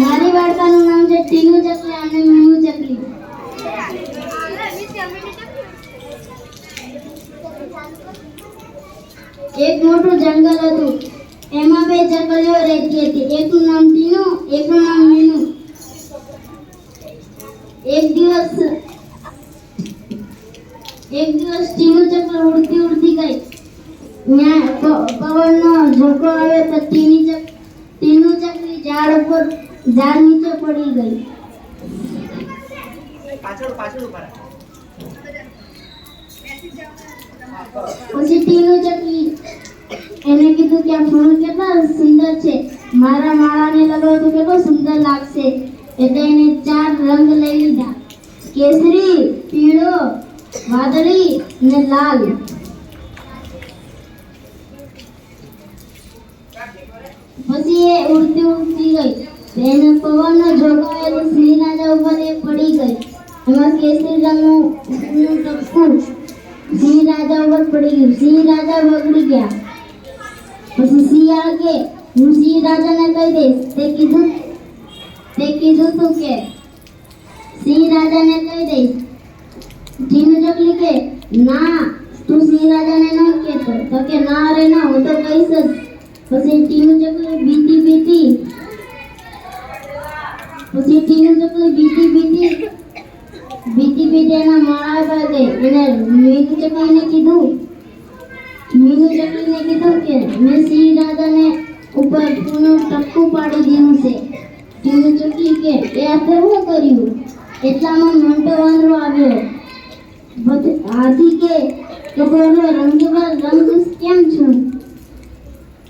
મારી વાર્તાનું નામ છે ટીનુ ચકલી અને મીનુ ચકલી. એક મોટું જંગલ હતું. એમાં બે ચકલીઓ રહેતી હતી. એકનું નામ ટીનુ, એકનું નામ મીનું એક દિવસ એક દિવસ ટીનુ ચકલી ઉડતી ઉડતી ગઈ ત્યાં પવનનો ઝોકો આવ્યો તો ટીની ચકલી ઝાડ ઉપર ઝાડ નીચે પડી ગઈ. પાછળ પાછળ ઊભા પછી ટીનું ચકલી એને કીધું કે આ ફૂલ કેટલા સુંદર છે. મારા માળાને લગાવ તો કેટલો સુંદર લાગશે. એટલે એને ચાર રંગ લઈ લીધા. કેસરી પીળો વાદળી અને લાલ. પછી એ ઉડતી ગઈ તેને પવનનો ઝોકો આવ્યો તો સિંહ રાજા ઉપર એ પડી ગઈ એમાં કેસરી રંગનું નું ટપકું સિંહ રાજા ઉપર પડી ગયું સિંહ રાજા બગડી ગયા પછી શિયાળ કે હું સિંહ રાજાને કહી દઈશ તે કીધું તે કીધું તું કે સિંહ રાજાને કહી દઈશ ટીનું ચકલી કે ના તું સિંહ રાજાને ન કહેતો તો કે ના રે ના હું તો કહીશ જ પછી ટીનું ચકલી બીતી બીતી પછી ટીનું ચકલી બીજી બીજી બીજી બીજી એના માળા પર એને મીનુ ચકલીને કીધું. મીનુ ચકલીને કીધું કે મેં સિંહ રાજાને ઉપર પૂનું ટપકું પાડી દીધું છે. મીનુ ચકલી કે, એ આપણે શું કર્યું? એટલામાં મોટો વાંદરો આવ્યો. હાથી કે બોલો રંગીબા રંગ કેમ છું?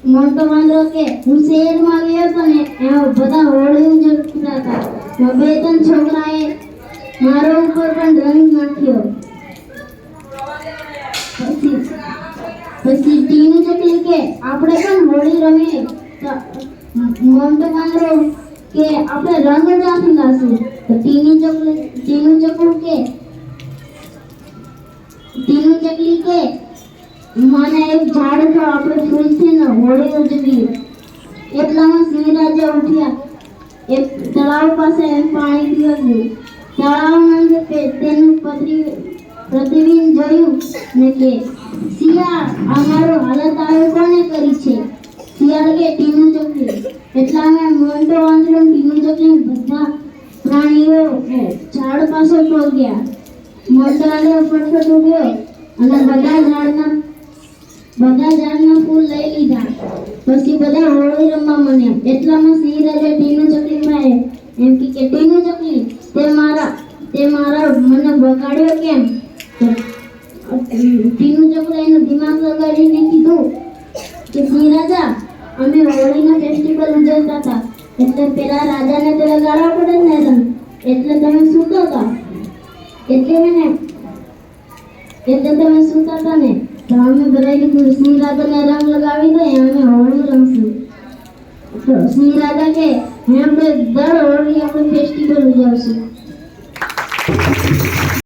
મોટો વાંદરો કે, હું શહેરમાં ગયો હતો ને બધા હોળી ઉજવતા હતા એમાં બે ત્રણ છોકરાએ મારો ઉપર પણ રંગ નાખ્યો. પછી પછી ટીનું ચકલી કે આપણે પણ હોળી રમીએ. તો મોટો કે આપણે રંગ ક્યાંથી નાખશું તો ટીની ચકલી ટીનું ચકલું કે, ટીનું ચકલી કે મને એક ઝાડ તો આપણે ફૂલથી ને હોળી ઉજવી એટલામાં સિંહ રાજા ઉઠ્યા. એક તળાવ પાસે પાણી પીવા ગયું તળાવમાં જે પે- તેનું પતરી પ્રતિબિંબ જોયું ને કે, શિયાળ, અમારો મારો હાલત આવી કોને કરી છે? શિયાળ કે ટીનું ચકલી? એટલામાં મોટો વાંદરો ટીનું ચકલી બધા પ્રાણીઓ ઝાડ પાસે પહોંચ્યા. મોટો વાંદરો ફટફટ ઉગ્યો અને બધા ઝાડના, બધા લીધા પછી બધા હોળી રમવા માંડ્યા. એટલામાં સિંહ રાજા ટીનું ચકલી મારે. એમ કે કે, ટીનું ચકલી, તે મારા તે મારા મને બગાડ્યો કેમ? ટીનું ચકલી એનું દિમાગ લગાડીને કીધું કે, સિંહ રાજા, અમે હોળીનો ફેસ્ટિવલ ઉજવતા હતા. એટલે પેલા રાજાને તો લગાડવા પડે ને રંગ એટલે તમે સૂતો હતા. એટલે મેં એટલે તમે સૂતા હતા ને. તો અમે બધા કીધું સિંહ રાજાને રંગ લગાવી દે અમે હોળી રમશું. તો સિંહ રાજા કે આપણે દર હોળી આપણે ફેસ્ટિવલ ઉજવશું.